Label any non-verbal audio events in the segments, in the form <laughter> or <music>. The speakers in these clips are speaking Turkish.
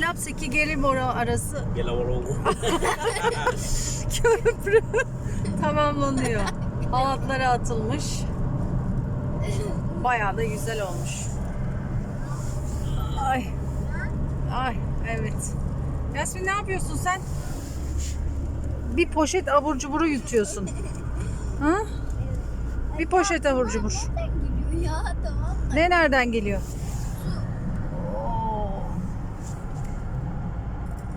Lapseki Gelibolu arası Gelavarol. <laughs> köprü tamamlanıyor. Halatlara atılmış. Bayağı da güzel olmuş. Ay. Ay evet. Yasmin ne yapıyorsun sen? Bir poşet abur cuburu yutuyorsun. Ha? Bir poşet abur cubur. Nereden ya tamam mı? Ne nereden geliyor?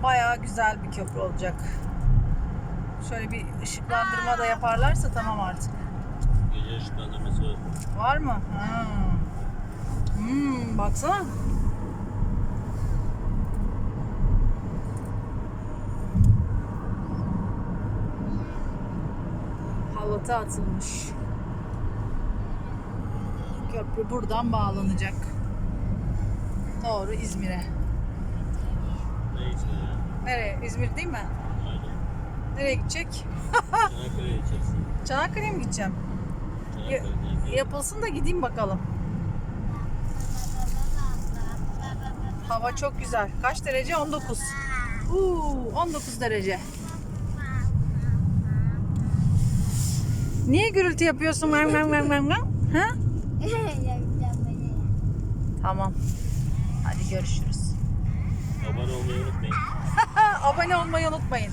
Bayağı güzel bir köprü olacak. Şöyle bir ışıklandırma da yaparlarsa tamam artık. Gece ışıklandırması Var mı? Ha. Hmm, baksana. Halata atılmış. Köprü buradan bağlanacak. Doğru İzmir'e. Nereye? İzmir değil mi? Aynen. Nereye gidecek? Çanakkale'ye gideceksin. Çanakkale'ye mi gideceğim? Ya- Çanakkale'ye yapılsın da gideyim bakalım. Hava çok güzel. Kaç derece? 19. Uuu 19 derece. Niye gürültü yapıyorsun? Mem mem mem mem mem? Ha? <laughs> Tamam. Hadi görüşürüz. Abone olmayı unutmayın. <laughs> Abone olmayı unutmayın.